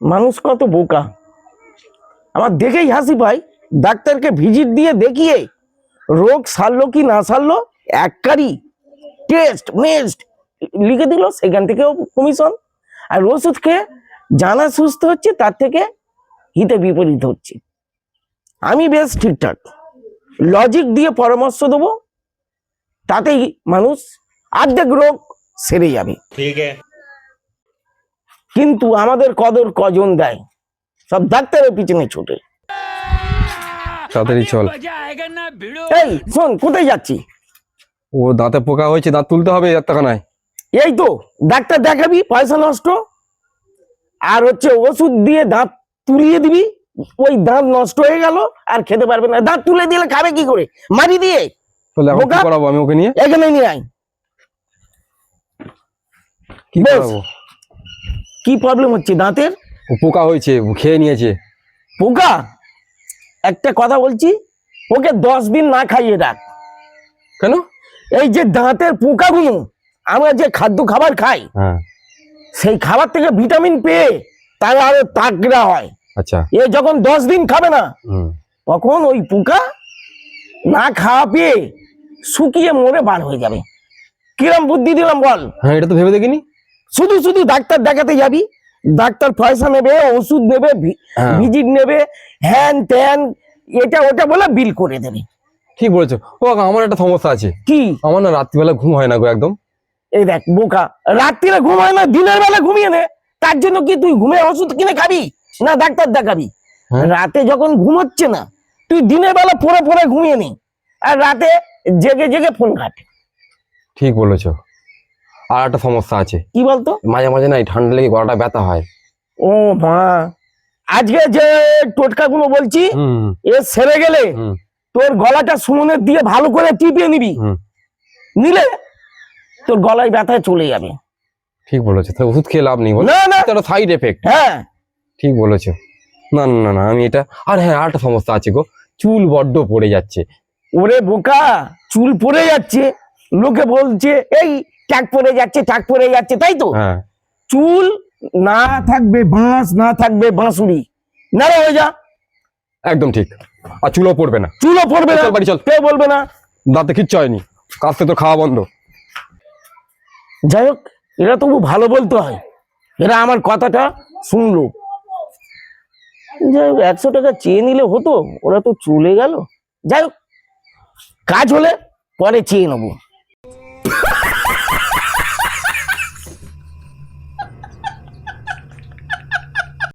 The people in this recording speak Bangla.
মানুষ কত বোকা। আমার দেখেই হাসি ভাই ডাক্তারকে ভিজিট দিয়ে দেখিয়ে রোগ সারলো কি না সারলো, এক কারি টেস্ট মেস্ট লিখে দিল সেখান থেকেও কমিশন আর ওষুধ খেয়ে জানা সুস্থ হচ্ছে তার থেকে হিতে বিপরীত হচ্ছে। আমি বেশ ঠিকঠাক। লজিক দিয়ে পরামর্শ দেবো, তাতেই মানুষ আর্ধেক রোগ সেরে যাবে। ঠিক আছে। কিন্তু আমাদের কদর কজন দেয়? সব ডাক্তারের পিছনে ছুটে। তাড়াতাড়ি চল। এই শোন কোথায় যাচ্ছি ও দাঁতে পোকা হয়েছে দাঁত তুলতে হবে চারটাখানায় এই তো ডাক্তার দেখাবি পয়সা নষ্ট? আর হচ্ছে ওষুধ দিয়ে দাঁত তুলিয়ে দিবি ওই দাঁত নষ্ট হয়ে গেল আর খেতে পারবে না। দাঁত তুলে দিলে খাবে কি করে? মারি দিয়ে। তাহলে এখন করাবো আমি ওকে নিয়ে? এখানে নিয়ে আয়। কি। করাবো? কি প্রবলেম হচ্ছে দাঁতের? ও পোকা হয়েছে ও খেয়ে নিয়েছে। পোকা? একটা কথা বলছি ওকে দশ দিন না খাইয়ে রাখ। কেন? এই যে দাঁতের পোকাগুলো আমরা যে খাদ্য খাবার খাই হ্যাঁ। সেই খাবার থেকে ভিটামিন পেয়ে তারা আরও তাগড়া হয়। আচ্ছা। এ যখন দশ দিন খাবে না তখন ওই পোকা না খাওয়া পেয়ে শুকিয়ে মরে বার হয়ে যাবে। কিরম বুদ্ধি দিলাম বল? হ্যাঁ এটা তো ভেবে দেখিনি। শুধু শুধু ডাক্তার দেখাতে যাবি ডাক্তার পয়সা নেবে ওষুধ নেবে হ্যাঁ। ভিজিট নেবে হ্যান ত্যান এটা ওটা বলে বিল করে দেবে। ঠিক বলেছ। ও আমার একটা সমস্যা আছে। কি? আমার না রাত্রিবেলা ঘুম হয় না গো একদম। এই দেখ বোকা রাত্রিরে ঘুমায় না দিনের বেলা ঘুমিয়ে নে। তার জন্য কি তুই ঘুমে ওষুধ কিনে খাবি না ডাক্তার দেখাবি? হ্যাঁ। রাতে যখন ঘুমোচ্ছে না তুই দিনের বেলা পরে পরে ঘুমিয়ে নি। আর রাতে জেগে জেগে ফোন ঘাট ঠিক বলেছ। আর একটা সমস্যা আছে। কি বলতো? মাঝে মাঝে না এই ঠান্ডা লেগে গলাটা ব্যথা হয়। ও মা আজকে যে টোটকা গুলো বলছি এ সেরে গেলে তোর গলাটা সুমনের দিয়ে ভালো করে টিপিয়ে নিবি। নিলে তোর গলায় ব্যথায় চলে যাবে। ঠিক বলেছ। তাহলে ওষুধ খেয়ে লাভ নেই বল। না না। এটা সাইড এফেক্ট হ্যাঁ। ঠিক বলেছ। না না না না আমি এটা আর হ্যাঁ আর একটা সমস্যা আছে গো। চুল বড্ড পড়ে যাচ্ছে। ওরে বোকা চুল পড়ে যাচ্ছে। লোকে বলছে এই টাক পরে যাচ্ছে টাক পরে যাচ্ছে তাই তো? হ্যাঁ। চুল না থাকবে বাঁশ না থাকবে বাঁশুড়ি। না রে হয়ে যা একদম ঠিক। আর চুলও পড়বে না। চুলও পড়বে না। চল বাড়ি চল। কেউ বলবে না। দাঁতে কিচ্ছু হয়নি। কাছে তো খাওয়া বন্ধ। যাই হোক এরা তবু ভালো বলতে হয়। এরা আমার কথাটা শুনলো। যাই হোক একশো টাকা চেয়ে নিলে হতো ওরা তো চলে গেল। যাই হোক কাজ হলে পরে চেয়ে নেব।